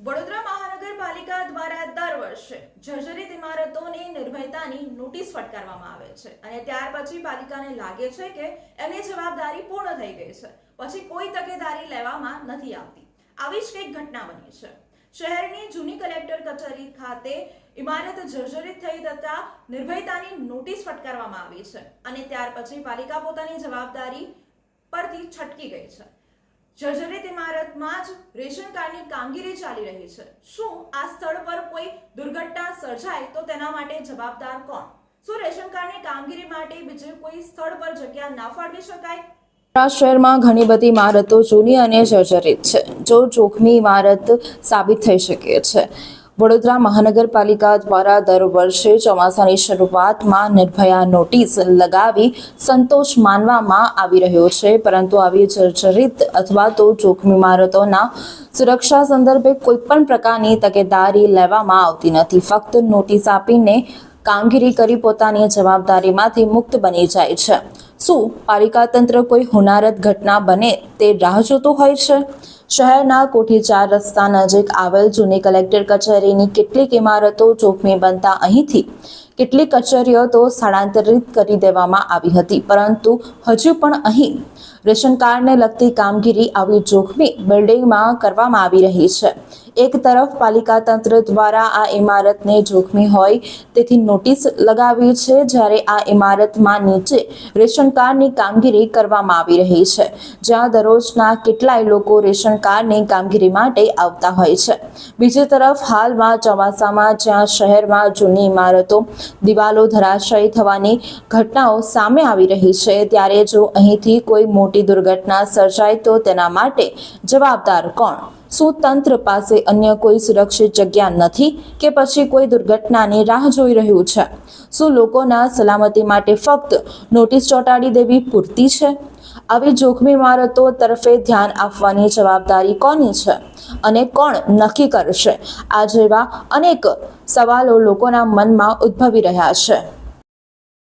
વડોદરા મહાનગરપાલિકા દ્વારા દર વર્ષે જર્જરિત ઇમારતોને નિર્ભયતાની નોટિસ ફટકારવામાં આવે છે અને ત્યાર પછી પાલિકાને લાગે છે કે એમની જવાબદારી પૂર્ણ થઈ ગઈ છે. પછી કોઈ તકેદારી લેવામાં નથી આવતી. આવી જ કંઈક ઘટના બની છે. શહેરની જૂની કલેક્ટર કચેરી ખાતે ઇમારત જર્જરિત થઈ જતા નિર્ભયતાની નોટિસ ફટકારવામાં આવી છે અને ત્યાર પછી પાલિકા પોતાની જવાબદારી પરથી છટકી ગઈ છે. જર્જરિત ઇમારતમાં જ રેશન કાર્ડની કામગીરી ચાલી રહી છે. શું આ સ્થળ પર કોઈ દુર્ઘટના સર્જાય તો તેના માટે જવાબદાર કોણ? શું રેશન કાર્ડની કામગીરી માટે બીજે કોઈ સ્થળ પર જગ્યા ના ફાળવી શકાય? વડોદરા શહેરમાં ઘણી બધી ઇમારતો જૂની અને જર્જરિત છે, જો જોખમી ઇમારત સાબિત થઈ શકે છે. વડોદરા મહાનગરપાલિકા દ્વારા દર વર્ષે ચોમાસાની શરૂઆતમાં નિર્ભયા નોટિસ લગાવી સંતોષ માનવામાં આવી રહ્યો છે. પરંતુ આવી જર્જરિત અથવા તો જોખમી ઇમારતોના સુરક્ષા સંદર્ભે કોઈપણ પ્રકારની તકેદારી લેવામાં આવતી નથી. ફક્ત નોટિસ આપીને કામગીરી કરી પોતાની જવાબદારીમાંથી મુક્ત બની જાય છે. શું પાલિકા તંત્ર કોઈ હોનારત ઘટના બને તે રાહ જોતું હોય છે? શહેરના કોઠી ચાર રસ્તા નજીક આવેલ જૂની કલેક્ટર કચેરીની કેટલીક ઇમારતો જોખમી બનતા અહીંથી કેટલીક કચેરીઓ તો સ્થળાંતરિત કરી દેવામાં આવી હતી, પરંતુ હજુ પણ અહીં રેશન કાર્ડને લગતી કામગીરી આવી જોખમી બિલ્ડિંગમાં કરવામાં આવી રહી છે. એક તરફ પાલિકા તંત્ર દ્વારા આ ઇમારતને જોખમી હોય તેથી નોટિસ લગાવી છે જ્યારે આ ઇમારતમાં નીચે રેશન કાર્ડની કામગીરી કરવામાં આવી રહી છે, જ્યાં દરરોજના કેટલાય લોકો રેશન કાર્ડની કામગીરી માટે આવતા હોય છે. બીજી તરફ હાલમાં ચોમાસામાં જ્યાં શહેરમાં જૂની ઇમારતો, દિવાલો ધરાશયી થવાની ઘટનાઓ સામે આવી રહી છે, ત્યારે જો અહીંથી કોઈ મોટી દુર્ઘટના સર્જાય તો તેના માટે જવાબદાર કોણ? શું તંત્ર પાસે અન્ય કોઈ સુરક્ષિત જગ્યા નથી કે પછી કોઈ દુર્ઘટનાની રાહ જોઈ રહ્યું છે? શું લોકોના સલામતી માટે ફક્ત નોટિસ ચોંટાડી દેવી પૂરતી છે? આવી જોખમી ઇમારતો તરફે ધ્યાન આપવાની જવાબદારી કોની છે અને કોણ નક્કી કરશે? આ જેવા અનેક સવાલો લોકોના મનમાં ઉદ્ભવી રહ્યા છે.